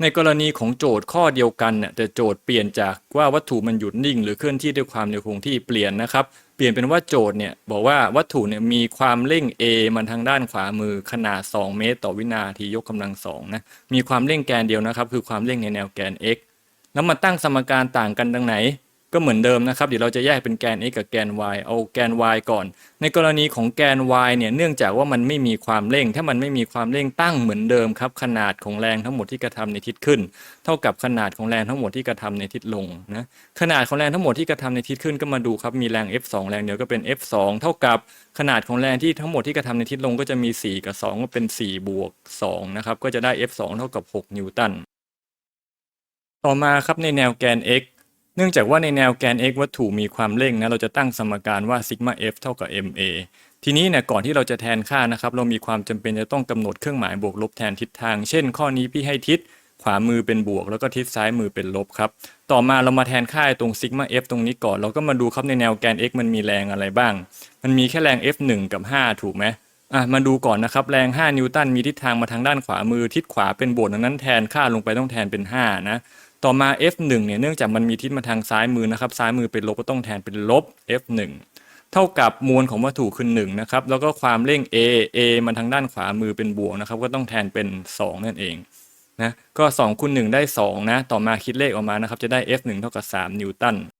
ในกรณีของโจทย์ข้อเดียวกันเนี่ยแต่โจทย์เปลี่ยนจากว่าวัตถุมันหยุดนิ่ง หรือเคลื่อนที่ด้วยความเร็วคงที่เปลี่ยนนะครับ เปลี่ยนเป็นว่าโจทย์เนี่ยบอกว่าวัตถุเนี่ยมีความเร่ง a มันทางด้านขวามือขนาด 2 เมตร ต่อวินาทียกกำลังสองนะมีความเร่งแกนเดียวนะครับ คือความเร่งในแนวแกน x แล้วมาตั้งสมการต่างกันดังไหน ก็เหมือนเดิมนะครับเดี๋ยวเราจะแยกเป็นแกน x กับแกน y เอาแกน y ก่อน ในกรณีของแกน y เนี่ยเนื่องจากว่ามันไม่มีความเร่ง ถ้ามันไม่มีความเร่งตั้งเหมือนเดิมครับขนาดของแรงทั้งหมดที่กระทำในทิศขึ้น เท่ากับขนาดของแรงทั้งหมดที่กระทำในทิศลงนะขนาดของแรงทั้งหมดที่กระทำในทิศขึ้นก็มาดูครับมีแรง F2 แรงเดียวก็เป็น F2 เท่ากับขนาดของแรงที่ทั้งหมดที่กระทำในทิศลงก็จะมี 4 กับ 2 ก็เป็น 4 บวก2นะครับก็จะได้ F2 เท่ากับ 6 นิวตันต่อมาครับในแนวแกน x เนื่องจากว่าในแนวแกน x วัตถุมีความเร่งนะเราจะตั้งสมการว่าซิกมา f เท่ากับ ma ทีนี้เนี่ยก่อนที่เราจะแทนค่านะครับ เรามีความจำเป็นจะต้องกำหนดเครื่องหมายบวกลบแทนทิศทาง เช่น ข้อนี้พี่ให้ทิศขวามือเป็นบวก แล้วก็ทิศซ้ายมือเป็นลบครับ ต่อมาเรามาแทนค่าตรงซิกมา f ตรงนี้ก่อน เราก็มาดูครับในแนวแกน x มันมีแรงอะไรบ้าง มันมีแค่แรง f 1 กับ 5 ถูกไหมอะมาดูก่อนนะครับแรง 5 นิวตันมีทิศทางมาทางด้านขวามือ ทิศขวาเป็นบวกดังนั้นแทนค่าลงไปต้องแทนเป็น 5 นะ ต่อมา f1 เนี่ยเนื่องจากมันมีทิศมาทางซ้ายมือนะครับ ซ้ายมือเป็นลบก็ต้องแทนเป็นลบ f1 เท่ากับมวลของวัตถุคือ1นะครับ แล้วก็ความเร่ง a a มันทางด้านขวามือเป็นบวกนะครับ ก็ต้องแทนเป็น 2 นั่นเองนะ ก็2คูณ1ได้2นะ ต่อมาคิดเลขออกมานะครับ จะได้ f1 เท่ากับ 3 นิวตัน